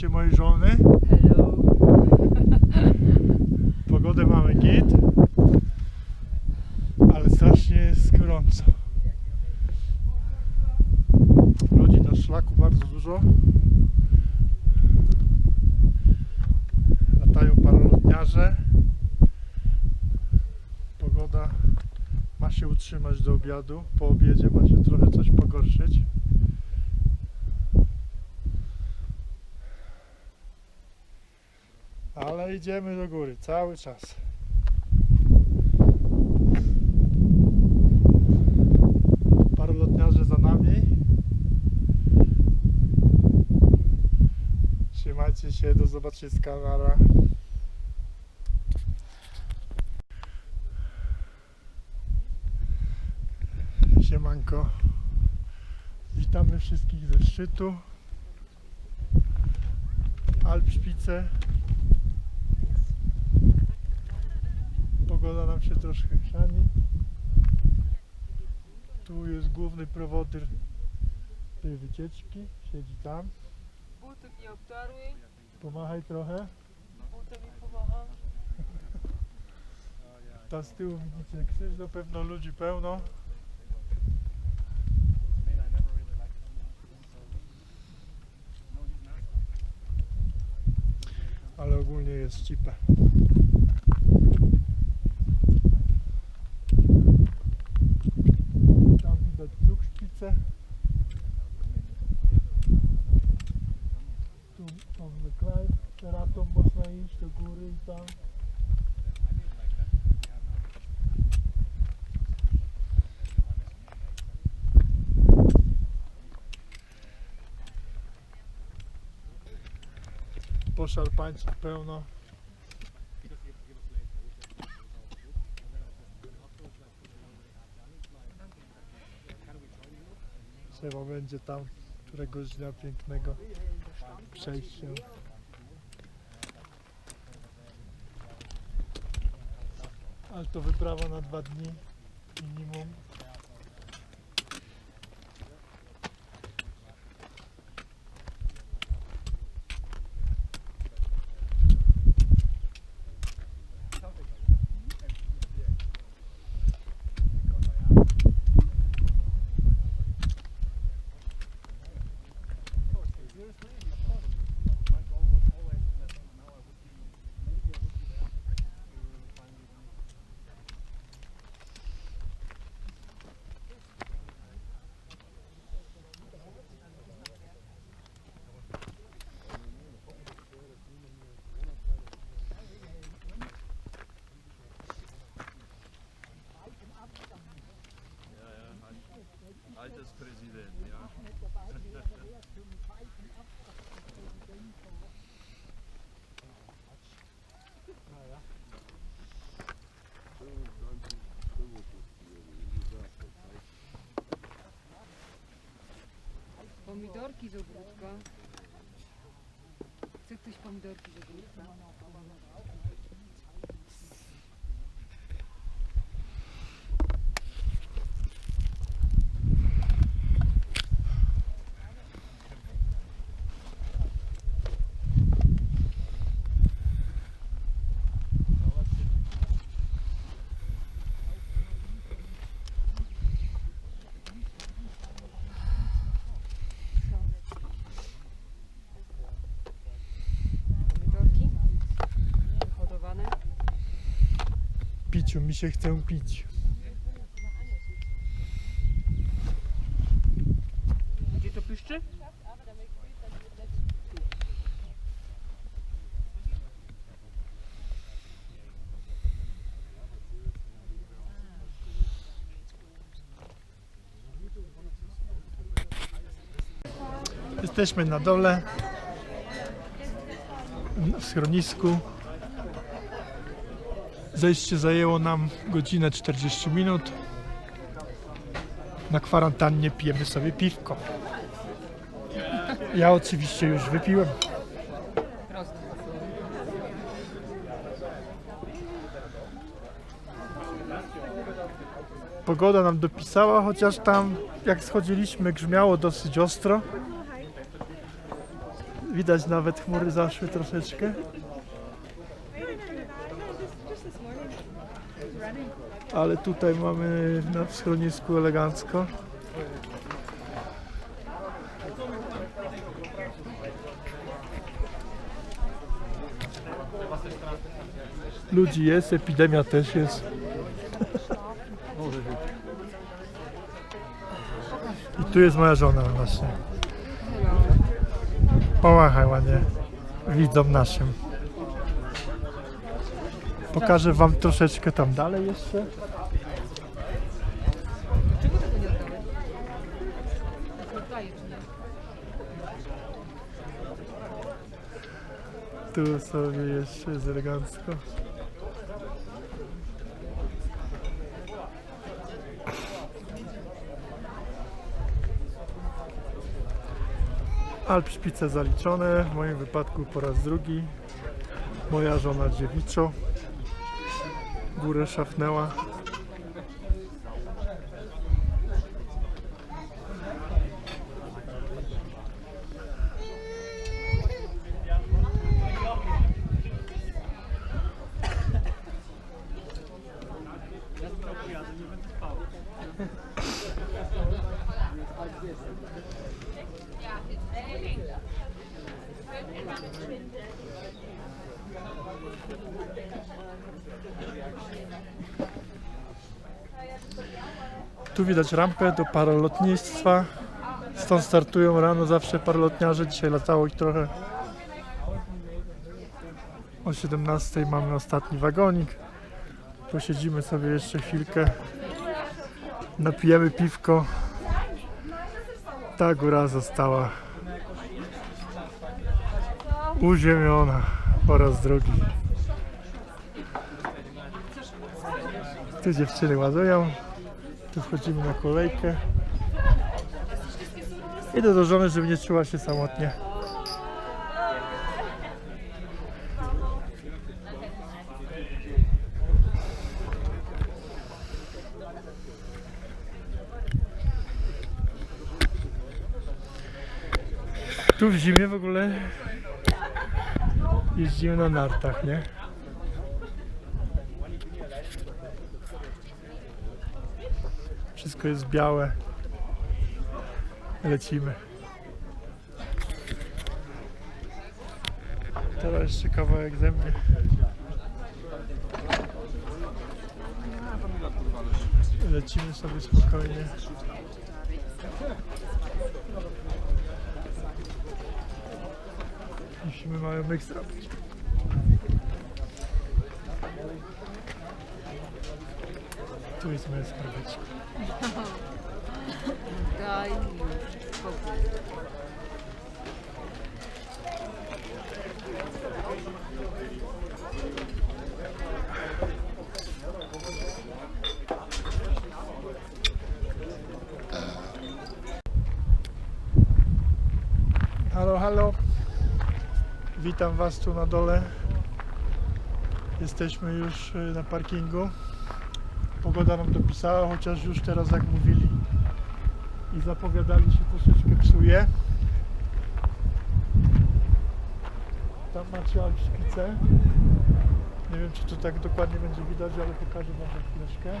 teście mojej żony. Hello. Pogodę mamy git. Ale strasznie jest gorąco. Ludzi na szlaku bardzo dużo. Latają parolotniarze. Pogoda ma się utrzymać do obiadu. Po obiedzie ma się trochę coś pogorszyć. Idziemy do góry cały czas. Parolotniarze za nami. Trzymajcie się, do zobaczyska, nara. Siemanko. Witamy wszystkich ze szczytu. Alpszpice. Pogoda nam się troszkę chrzani. Tu jest główny prowodyr tej wycieczki. Siedzi tam. Nie obtarły, Pomachaj trochę. butem mi pomacham. Tam z tyłu widzicie krzyż, na pewno ludzi pełno. Ale ogólnie jest cipę. Tam widać cukszpicę. Tu mamy kraj, teratą można iść do tam. poszarpańców pełno. Trzeba będzie tam któregoś dnia pięknego przejść Ale to wyprawa na dwa dni minimum. Alterspräsident, ja. Pomidorki z ogródka. Chce ktoś pomidorki z ogródka? Pomidorki hodowane. Piciu, mi się chce pić. Gdzie to piszczy? Jesteśmy na dole w schronisku. Zejście zajęło nam godzinę 40 minut. Na kwarantannie pijemy sobie piwko. Ja oczywiście już wypiłem. Pogoda nam dopisała, chociaż tam jak schodziliśmy grzmiało dosyć ostro. Widać nawet chmury zaszły troszeczkę. Ale tutaj mamy na schronisku elegancko. Ludzi jest, epidemia też jest. I tu jest moja żona właśnie. Pomachaj ładnie widzom naszym. Pokażę wam troszeczkę tam dalej jeszcze. Tu sobie jeszcze jest elegancko. Alp szpice zaliczone, w moim wypadku po raz drugi. Moja żona dziewiczo. Górę szafnęła. Tu widać rampę do paralotnictwa. Stąd startują rano zawsze paralotniarze. Dzisiaj latało ich trochę. O 17 mamy ostatni wagonik. Posiedzimy sobie jeszcze chwilkę. Napijemy piwko. Ta góra została uziemiona po raz drugi. Tu dziewczyny ładują. Tu wchodzimy na kolejkę. Idę do żony, żeby nie czuła się samotnie. Tu w zimie w ogóle jeździmy na nartach, nie? Wszystko jest białe. Lecimy. Teraz jeszcze kawałek ze mnie. Lecimy sobie spokojnie. Musimy myk zrobić. Tu jest moje skarbeczko. Daj mi spokój. Halo, halo. Witam Was tu na dole. Jesteśmy już y, na parkingu. Pogoda nam dopisała, chociaż już teraz jak mówili i zapowiadali się troszeczkę psuje. Tam macie Alpszpicę. Nie wiem czy to tak dokładnie będzie widać, ale pokażę Wam za chwileczkę.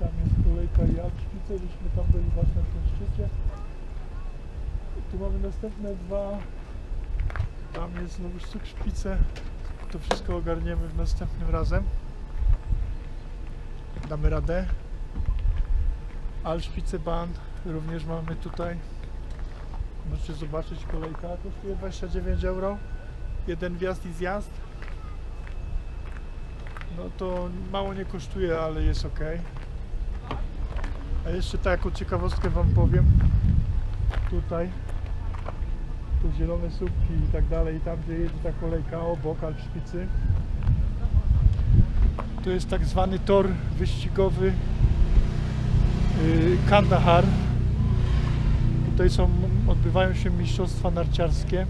Tam jest kolejka i Alpszpice, żeśmy tam byli właśnie na tym szczycie. Tu mamy następne dwa. Tam jest znowu szpice. To wszystko ogarniemy w następnym razem. Damy radę. Alszpice Band również mamy tutaj. Możecie zobaczyć kolejka. Kosztuje 29 euro. Jeden wjazd i zjazd. No to mało nie kosztuje, ale jest ok. A jeszcze taką ciekawostkę Wam powiem. Tutaj, tu zielone słupki i tak dalej, tam gdzie jedzie ta kolejka obok Alpszpicy. To jest tak zwany tor wyścigowy yy, Kandahar. Tutaj są, odbywają się mistrzostwa narciarskie.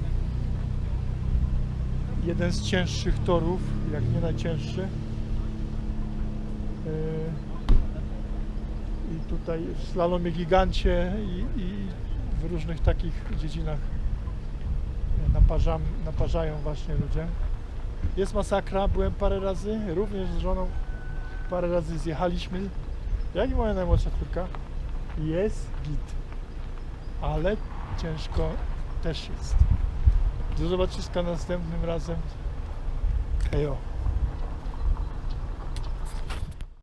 Jeden z cięższych torów, jak nie najcięższy. Yy, i tutaj w slalomie gigancie i, i w różnych takich dziedzinach naparzam, naparzają właśnie ludzie. Jest masakra, byłem parę razy, również z żoną parę razy zjechaliśmy. Jak i moja najmłodsza córka. Jest git. Ale ciężko też jest. Do zobaczyska następnym razem. Hejo.